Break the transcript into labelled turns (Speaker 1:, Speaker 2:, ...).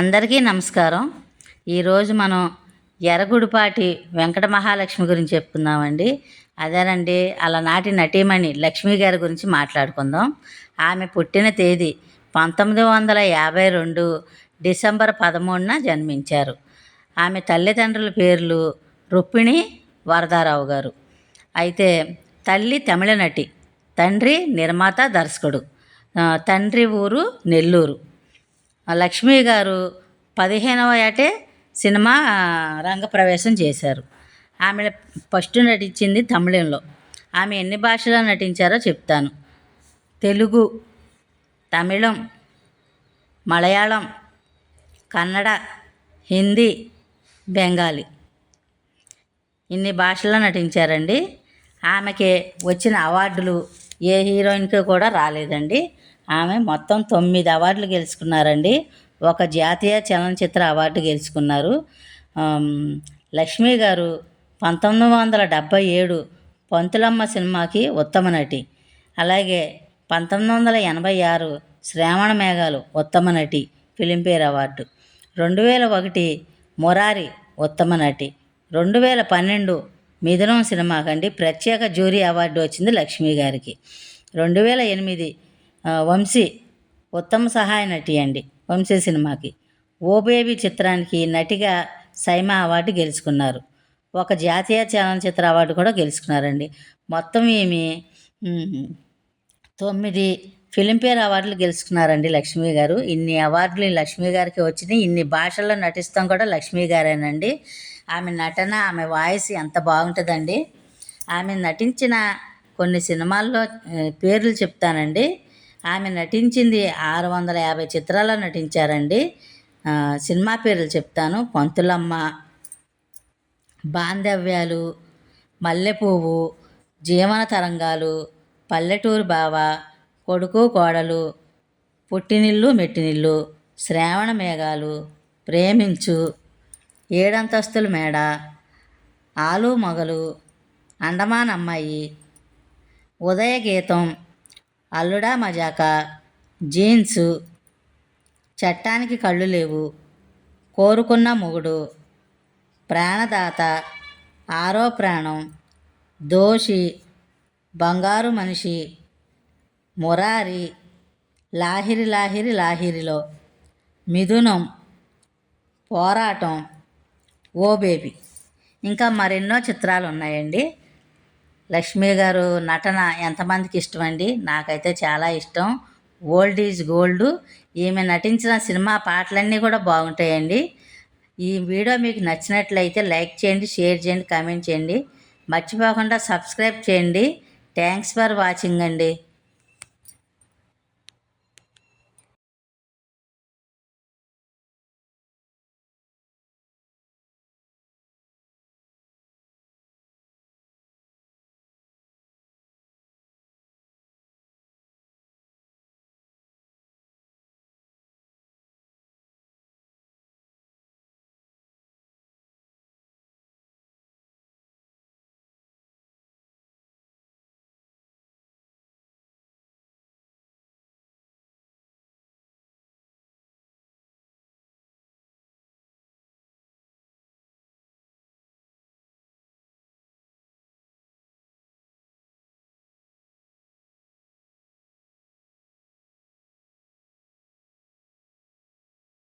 Speaker 1: అందరికీ నమస్కారం. ఈరోజు మనం ఎర్రగుడిపాటి వెంకట మహాలక్ష్మి గురించి చెప్పుకుందామండి. అదేనండి అలనాటి నటీమణి లక్ష్మి గారి గురించి మాట్లాడుకుందాం. ఆమె పుట్టిన తేదీ పంతొమ్మిది వందల యాభై రెండు డిసెంబర్ పదమూడున జన్మించారు. ఆమె తల్లిదండ్రుల పేర్లు రుక్మిణి వరదారావు గారు. అయితే తల్లి తమిళ నటి తండ్రి నిర్మాత దర్శకుడు తండ్రి ఊరు నెల్లూరు. లక్ష్మి గారు పదిహేనవ ఏటే సినిమా రంగప్రవేశం చేశారు. ఆమె ఫస్ట్ నటించింది తమిళంలో. ఆమె ఎన్ని భాషల్లో నటించారో చెప్తాను. తెలుగు తమిళం మలయాళం కన్నడ హిందీ బెంగాలీ. ఇన్ని భాషల్లో నటించారండి. ఆమెకి వచ్చిన అవార్డులు ఏ హీరోయిన్కి కూడా రాలేదండి. ఆమె మొత్తం తొమ్మిది అవార్డులు గెలుచుకున్నారండి. ఒక జాతీయ చలనచిత్ర అవార్డు గెలుచుకున్నారు. లక్ష్మి గారు పంతొమ్మిది వందల డెబ్భై ఏడు పంతులమ్మ సినిమాకి ఉత్తమ నటి. అలాగే పంతొమ్మిది వందల ఎనభై ఆరు శ్రావణ మేఘాలు ఉత్తమ నటి ఫిలింఫేర్ అవార్డు. రెండు వేల ఒకటి మురారి ఉత్తమ నటి. రెండు వేల పన్నెండు మిథునం సినిమాకండి ప్రత్యేక జ్యూరీ అవార్డు వచ్చింది లక్ష్మి గారికి. రెండు వేల ఎనిమిది వంశీ ఉత్తమ సహాయ నటి అండి వంశీ సినిమాకి. ఓ బేబీ చిత్రానికి నటిగా సైమా అవార్డు గెలుచుకున్నారు. ఒక జాతీయ చలనచిత్ర అవార్డు కూడా గెలుచుకున్నారండి. మొత్తం ఏమి తొమ్మిది ఫిలింఫేర్ అవార్డులు గెలుచుకున్నారండి లక్ష్మి గారు. ఇన్ని అవార్డులు ఈ లక్ష్మి గారికి వచ్చినాయి. ఇన్ని భాషల్లో నటిస్తాం కూడా లక్ష్మి గారేనండి. ఆమె నటన ఆమె వాయిస్ ఎంత బాగుంటుందండి. ఆమె నటించిన కొన్ని సినిమాల్లో పేర్లు చెప్తానండి. ఆమె నటించింది ఆరు వందల యాభై చిత్రాల్లో నటించారండి. సినిమా పేర్లు చెప్తాను. పంతులమ్మ బాంధవ్యాలు మల్లెపువ్వు జీవన తరంగాలు పల్లెటూరు బావ కొడుకు కోడలు పుట్టినిల్లు మెట్టినిల్లు శ్రావణ మేఘాలు ప్రేమించు ఏడంతస్తుల మేడ ఆలు మొగలు అండమాన్ అమ్మాయి ఉదయ గీతం అల్లుడా మజాకా. జీన్సు. చట్టానికి కళ్ళు లేవు. కోరుకున్న మొగుడు. ప్రాణదాత. ఆరో ప్రాణం. దోషి. బంగారు మనిషి. మురారి. లాహిరి లాహిరి లాహిరిలో. మిథునం. పోరాటం. Oh baby. ఇంకా మరెన్నో చిత్రాలు ఉన్నాయండి లక్ష్మి గారు నటన ఎంతమందికి ఇష్టం అండి నాకైతే చాలా ఇష్టం. Old is gold. ఈమె నటించిన సినిమా పాటలన్నీ కూడా బాగుంటాయండి. ఈ వీడియో మీకు నచ్చినట్లయితే లైక్ చేయండి షేర్ చేయండి కామెంట్ చేయండి. మర్చిపోకుండా సబ్స్క్రైబ్ చేయండి. థ్యాంక్స్ ఫర్ వాచింగ్ అండి.